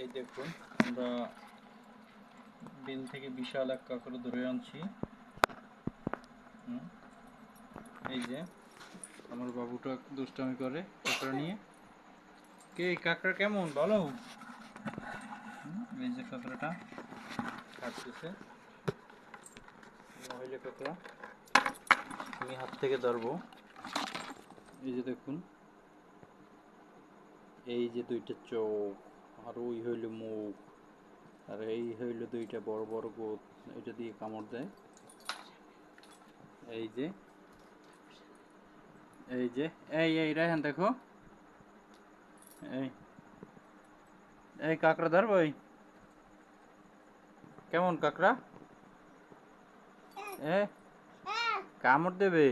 এই দেখুন, আমরা বিল থেকে বিশাল এক কাঁকড়া ধরে আনছি। এই যে আমার বাবুটা দুষ্টামি করে কাঁকড়া নিয়ে। কে কাঁকড়া কেমন? বলো। এই যে কাঁকড়াটা কাটতেছে। মহিলা কাঁকড়া, আমি হাত থেকে ধরবো। এই যে দেখুন, এই যে দুইটা চোখ। আর ওই হইল মুখ, আর এই হইল দুইটা বড় বড় গোদ এটা দিয়ে কামড় দেয়। এই যে এই যে, এই এই রায়হান দেখো। এই এই কাঁকড়া ধরবো এই কেমন কাঁকড়া? এ, কামড় দেবে।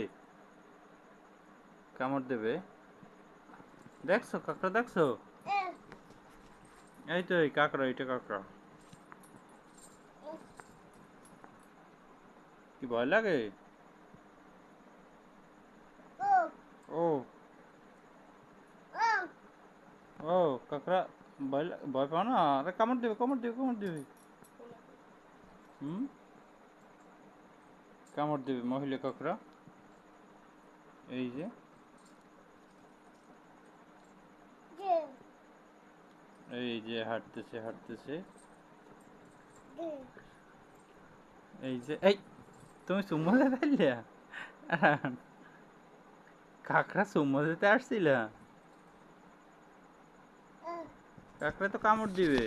কামড় দেবে। দেখছ, কাঁকড়া দেখছ? এই তো এই কাঁকড়া এটা কাঁকড়া কি ভয় লাগে ও ও কাঁকড়া ভয় লা- ভয় পাও না আরে কামড় দেবে কামড় দেবে কামড় দেবে হুম কামড় দেবে মহিলা কাঁকড়া এই যে এই যে হাঁটতেছে হাঁটতেছে। এই যে এই তুমি সুম্মা ফেললে কাকড়া সুম্মা দিতে আসছিল কাকড়া তো কামড় দিবে।